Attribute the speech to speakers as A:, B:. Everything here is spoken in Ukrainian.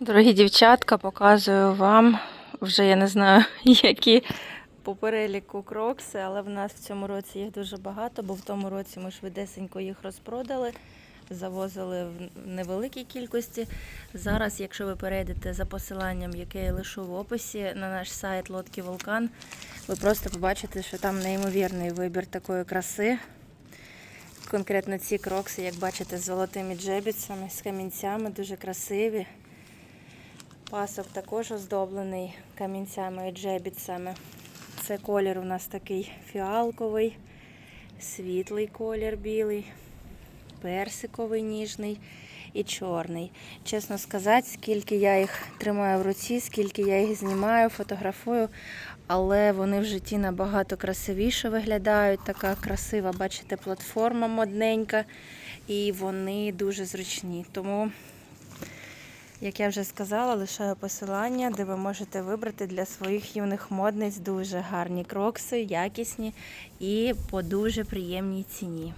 A: Дорогі дівчатка, показую вам вже я не знаю, які по переліку крокси, але в нас в цьому році їх дуже багато, бо в тому році ми швидесенько їх розпродали, завозили в невеликій кількості. Зараз, якщо ви перейдете за посиланням, яке я лишу в описі на наш сайт Лодки Вулкан, ви просто побачите, що там неймовірний вибір такої краси. Конкретно ці крокси, як бачите, з золотими джебіцями, з камінцями, дуже красиві. Пасок також оздоблений камінцями і джебіцями. Це колір у нас такий фіалковий, світлий колір білий, персиковий ніжний і чорний. Чесно сказати, скільки я їх тримаю в руці, скільки я їх знімаю, фотографую, але вони в житті набагато красивіше виглядають. Така красива, бачите, платформа модненька, і вони дуже зручні. Тому як я вже сказала, лишаю посилання, де ви можете вибрати для своїх юних модниць дуже гарні крокси, якісні і по дуже приємній ціні.